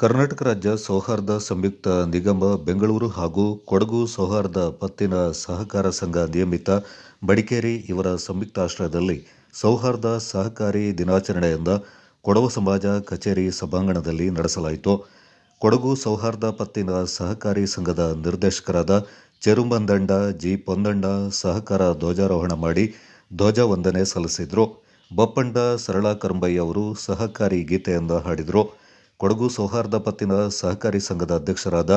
ಕರ್ನಾಟಕ ರಾಜ್ಯ ಸೌಹಾರ್ದ ಸಂಯುಕ್ತ ನಿಗಮ, ಬೆಂಗಳೂರು ಹಾಗೂ ಕೊಡಗು ಸೌಹಾರ್ದ ಪತ್ತಿನ ಸಹಕಾರ ಸಂಘ ನಿಯಮಿತ ಬಡಿಕೇರಿ ಇವರ ಸಂಯುಕ್ತಾಶ್ರಯದಲ್ಲಿ ಸೌಹಾರ್ದ ಸಹಕಾರಿ ದಿನಾಚರಣೆಯಿಂದ ಕೊಡವ ಸಮಾಜ ಕಚೇರಿ ಸಭಾಂಗಣದಲ್ಲಿ ನಡೆಸಲಾಯಿತು. ಕೊಡಗು ಸೌಹಾರ್ದ ಪತ್ತಿನ ಸಹಕಾರಿ ಸಂಘದ ನಿರ್ದೇಶಕರಾದ ಚೆರುಮಂದಂಡ ಜಿ. ಪೊಂದಂಡ ಸಹಕಾರ ಧ್ವಜಾರೋಹಣ ಮಾಡಿ ಧ್ವಜ ವಂದನೆ ಸಲ್ಲಿಸಿದರು. ಬಪ್ಪಂಡ ಸರಳಾ ಕರಂಬಯ್ಯ ಅವರು ಸಹಕಾರಿ ಗೀತೆಯಿಂದ ಹಾಡಿದರು. ಕೊಡಗು ಸೌಹಾರ್ದ ಪತ್ತಿನ ಸಹಕಾರಿ ಸಂಘದ ಅಧ್ಯಕ್ಷರಾದ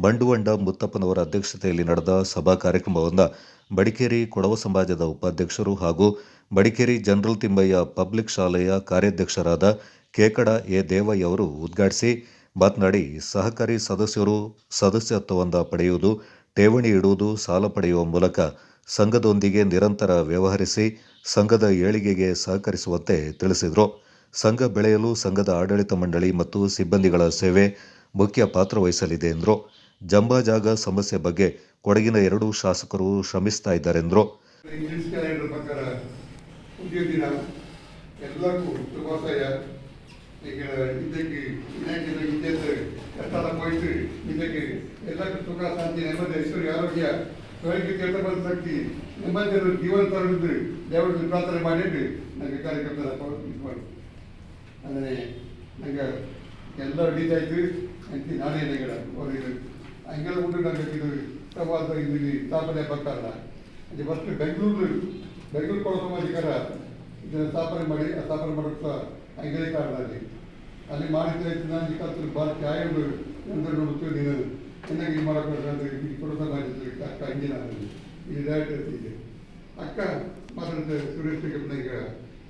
ಬಂಡುವಂಡ ಮುತ್ತಪ್ಪನವರ ಅಧ್ಯಕ್ಷತೆಯಲ್ಲಿ ನಡೆದ ಸಭಾ ಕಾರ್ಯಕ್ರಮವನ್ನು ಬಡಿಕೇರಿ ಕೊಡವ ಸಮಾಜದ ಉಪಾಧ್ಯಕ್ಷರು ಹಾಗೂ ಬಡಿಕೇರಿ ಜನರಲ್ ತಿಮ್ಮಯ್ಯ ಪಬ್ಲಿಕ್ ಶಾಲೆಯ ಕಾರ್ಯಾಧ್ಯಕ್ಷರಾದ ಕೇಕಡ ಎ ದೇವಯ್ಯ ಅವರು ಉದ್ಘಾಟಿಸಿ ಮಾತನಾಡಿ, ಸಹಕಾರಿ ಸದಸ್ಯರು ಸದಸ್ಯತ್ವವನ್ನು ಪಡೆಯುವುದು, ಠೇವಣಿ ಇಡುವುದು, ಸಾಲ ಪಡೆಯುವ ಮೂಲಕ ಸಂಘದೊಂದಿಗೆ ನಿರಂತರ ವ್ಯವಹರಿಸಿ, ಸಂಘದ ಏಳಿಗೆಗೆ ಸಹಕರಿಸುವಂತೆ ತಿಳಿಸಿದರು. ಸಂಘ ಬೆಳೆಯಲು ಸಂಘದ ಆಡಳಿತ ಮಂಡಳಿ ಮತ್ತು ಸಿಬ್ಬಂದಿಗಳ ಸೇವೆ ಮುಖ್ಯ ಪಾತ್ರ ವಹಿಸಲಿದೆ ಎಂದರು. ಜಂಬಾ ಜಾಗ ಸಮಸ್ಯೆ ಬಗ್ಗೆ ಕೊಡಗಿನ ಎರಡು ಶಾಸಕರು ಶ್ರಮಿಸ್ತಾ ಇದ್ದಾರೆಂದರು. ಪ್ರಾರ್ಥನೆ ಮಾಡಿ. ಕಾರ್ಯಕರ್ತರ ಅಂದರೆ ನಂಗೆ ಎಲ್ಲ ಇದ್ವಿ, ಅಂತ ನಾನೇ ನೆಗಡ ಅವರಿಗೆ. ಹಂಗೆಲ್ಲ ಉಂಟು ನನಗೆ ಇದು ಪ್ರವಾಸ ಇಲ್ಲಿ ಸ್ಥಾಪನೆ ಬರ್ತಾರಲ್ಲ ಅದು ಫಸ್ಟ್ ಬೆಂಗಳೂರು ಬೆಂಗಳೂರು ಕೊಡ ಸಮಾಜಿಕರ ಇದನ್ನು ಸ್ಥಾಪನೆ ಮಾಡಿ, ಆ ಸ್ಥಾಪನೆ ಮಾಡೋಕ್ಕೆ ಹಂಗೆ ಕಾರಣದಲ್ಲಿ. ಅಲ್ಲಿ ಮಾಡಿದ್ರೆ ನಾನು ಕಲ್ತು ಭಾಳ ಚಾಯ ಅಂದ್ರೆ ನೋಡುತ್ತೆ ನೀನು ಚೆನ್ನಾಗಿ ಇದು ಮಾಡೋಕೆ ಅಂದರೆ ಈ ಕೊಡ ಸಮಾಜದಲ್ಲಿ ಅಕ್ಕ ಹಂಗೆ ನಾನು ಇಲ್ಲಿ ಡೈರೆಕ್ಟ್ ಇದೆ ಅಕ್ಕ ಮಾತಾಡ್ತಾರೆ ಸುರೇಶ್ ಈಗ.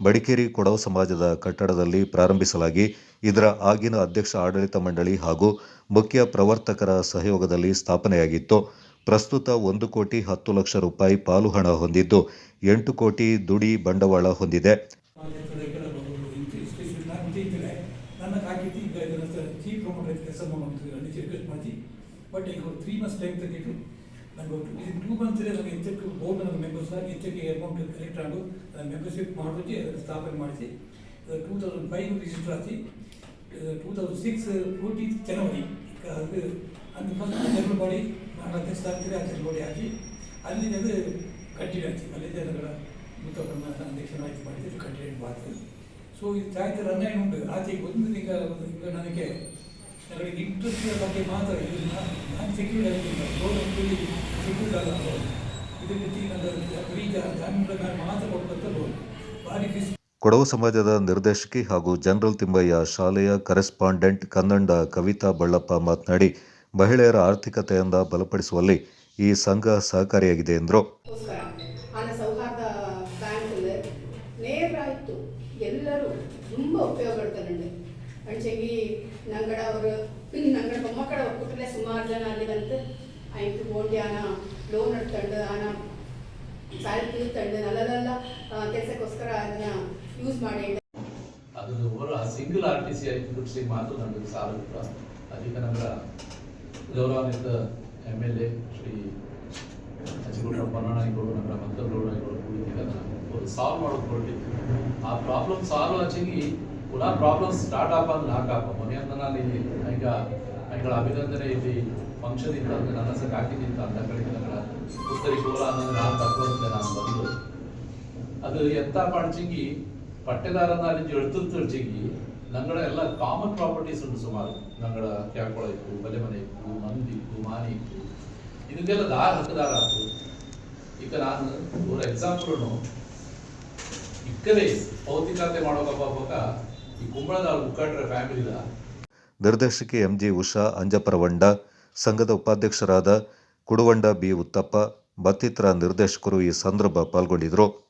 ಮಡಿಕೇರಿ ಕೊಡವ ಸಮಾಜದ ಕಟ್ಟಡದಲ್ಲಿ ಪ್ರಾರಂಭಿಸಲಾಗಿ, ಇದರ ಆಗಿನ ಅಧ್ಯಕ್ಷ ಆಡಳಿತ ಮಂಡಳಿ ಹಾಗೂ ಮುಖ್ಯ ಪ್ರವರ್ತಕರ ಸಹಯೋಗದಲ್ಲಿ ಸ್ಥಾಪನೆಯಾಗಿತ್ತು. ಪ್ರಸ್ತುತ ಒಂದು ಕೋಟಿ ಹತ್ತು ಲಕ್ಷ ರೂಪಾಯಿ ಪಾಲು ಹಣ ಹೊಂದಿದ್ದು, ಎಂಟು ಕೋಟಿ ದುಡಿ ಬಂಡವಾಳ ಹೊಂದಿದೆ. ಬಟ್ ಈಗ ತ್ರೀ ಟೈಮ್ ತೆಗೆದು ನನಗೆ ಇದು ಟೂ ಮಂತ್ಸ್ ನನಗೆ ಹೆಚ್ಚಕ್ಕೆ ಬೋರ್ಡ್ ನನ್ನ ಮೆಂಬರ್ಸ್ ಆಗಿ ಹೆಚ್ಚಕ್ಕೆ ಅಮೌಂಟ್ ಕಲೆಕ್ಟ್ ಆಗು ಮೆಂಬರ್ಶಿಪ್ ಮಾಡೋದಕ್ಕೆ ಅದನ್ನು ಸ್ಥಾಪನೆ ಮಾಡಿಸಿ ಟೂ ತೌಸಂಡ್ ಫೈವ್ ರಿಜಿಸ್ಟರ್ ಆಗಿ ಟೂ ತೌಸಂಡ್ ಸಿಕ್ಸ್ ಫೋರ್ಟೀನ್ ಜನವರಿ ಅದು ಅಂದು ಫಸ್ಟ್ ಜನರಲ್ ಬಾಡಿ ನಾನು ಅಧ್ಯಕ್ಷ ಆಗ್ತೀರಿ ಆ ಜನರಲ್ ಬಾಡಿ ಹಾಕಿ ಅಲ್ಲಿ ಅದು ಕಂಟಿನ್ಯೂ ಆಯ್ತು. ಅಲ್ಲಿ ಜನಗಳ ಮುತ್ತಪ್ಪನ ಅಧ್ಯಕ್ಷನಾಗಿ ಮಾಡಿದ್ದು ಕಂಟಿನ್ಯೂ ಮಾಡ್ತೀವಿ ಸೊ ಇದು ಚಾಯ್ತ ರನ್ನ ಉಂಟು. ಆಚೆ ಒಂದು ಈಗ ಈಗ ನನಗೆ ನನಗೆ ಇಂಟ್ರೆಸ್ಟ್ ಬಗ್ಗೆ ಮಾತ್ರ ಇದು ನಾನು ಸೆಕ್ಯೂರ್ಡ್ ಆಗಿಲ್ಲ ಲೋನ್ ಅಂತೇಳಿ ಸೆಕ್ಯೂರ್ಡ್ ಅಲ್ಲ ಇದಕ್ಕೆ ನನ್ನ ಫ್ರೀ ಜಾಮೀನು ಮಾತ್ರ ಕೊಡ್ತಂತ ಲೋನ್ ಭಾರಿ ರಿಸ್ಕ್ ಕೊಡವ ಸಮಾಜದ ನಿರ್ದೇಶಕಿ ಹಾಗೂ ಜನರಲ್ ತಿಮ್ಮಯ್ಯ ಶಾಲೆಯ ಕರೆಸ್ಪಾಂಡೆಂಟ್ ಕನ್ನಡ ಕವಿತಾ ಬಳ್ಳಪ್ಪ ಮಾತನಾಡಿ ಮಹಿಳೆಯರ ಆರ್ಥಿಕತೆಯಿಂದ ಬಲಪಡಿಸುವಲ್ಲಿ ಈ ಸಂಘ ಸಹಕಾರಿಯಾಗಿದೆ ಎಂದರು. ಸೌಹಾರ್ದ ಎಲ್ಲರೂ ತುಂಬ ಉಪಯೋಗ ಪಡ್ತಾರಂడి ಅಂಚೆಗಿ ನಂಗಡ ಅವರು, ನಂಗಡ ಮೊಮ್ಮಕ್ಕಳ ಒಕ್ಕೂಟಲೆ ಸುಮಾರು ಜನ ಬಂತು ಆಯ್ತು ಬೋಂಡಿ ಆನ ಲೋನ್ ಎಡ್ತಂಡು ಆನ, ಸಾಲಿ ತೀರ್ತಂಡು ನಲ್ಲದಲ್ಲ ಕೆಲಸಕ್ಕೋಸ್ಕರ ಅದನ್ನ ಯೂಸ್ ಮಾಡಿ. ಅದು over single R T C ಬಿಡಿಸಿ ಮಾತ್ರ ನಮಗೆ ಸಾಲ ಅದಕ್ಕೆ ನಮ್ಮ ಗೌರವಾನ್ವಿತ M L A Shri Ajigowda ಪನ್ನಣ್ಣಗಳು ನಮ್ಮ ಮಂತ್ರಗೌಡ ಈಗ ಒಂದು ಸಾಲ್ವ್ ಮಾಡೋದು ಹೊರಟಿತ್ತು ಆ ಪ್ರಾಬ್ಲಮ್ ಸಾಲ್ವ್ ಆಚೆಗಿ ಪುನಃ ಪ್ರಾಬ್ಲಮ್ ಸ್ಟಾರ್ಟ್ ಆಪಂದು ನಾಕಾಪ ಮೊನ್ನೆಯಿಂದ ನಾನು ಇಲ್ಲಿ ಈಗ ಅವುಗಳ ಅಭಿನಂದನೆ ಇಲ್ಲಿ ಫಂಕ್ಷನ್ ಇತ್ತು ಅಂದ್ರೆ ನನ್ನ ಹೆಸರು ಹಾಕಿದ್ದಿತ್ತು ಅಂತ ನನ್ನ ಉತ್ತರಿ ಕೋಲ ಅನ್ನೋದು ನಾನು ತಗೊಂಡೆ ನಾನು ಬಂದು. ಅದು ಎಂತ ಪಡ್ಚಿಗಿ ಪಟ್ಟೆದಾರನ ಅಲ್ಲಿ ಎಳ್ತು ಚಿಗಿ, ನಂಗಳ ಎಲ್ಲ ಕಾಮನ್ ಪ್ರಾಪರ್ಟೀಸ್ ಉಂಟು ಸುಮಾರು. ನಂಗಳ ಕ್ಯಾಕೊಳ ಇತ್ತು ಬಲೆ ಮನೆ ಇತ್ತು, ಮಂದಿ ಇತ್ತು, ಮಾನಿ ಇತ್ತು. ಇದಕ್ಕೆಲ್ಲ ದಾರ ಹಕ್ಕದಾರ ಆಯ್ತು ಈಗ ನಾನು ಅವ್ರ ಎಕ್ಸಾಂಪಲ್ ಇಕ್ಕದೇ ಭೌತಿಕತೆ ಮಾಡೋಕಪ್ಪ ನಿರ್ದೇಶಕಿ ಎಂಜಿ ಉಷಾ ಅಂಜಪರವಂಡ ಸಂಘದ ಉಪಾಧ್ಯಕ್ಷರಾದ ಕುಡುವಂಡ ಬಿ ಉತ್ತಪ್ಪ ಮತ್ತಿತರ ನಿರ್ದೇಶಕರು ಈ ಸಂದರ್ಭ ಪಾಲ್ಗೊಂಡಿದ್ದರು.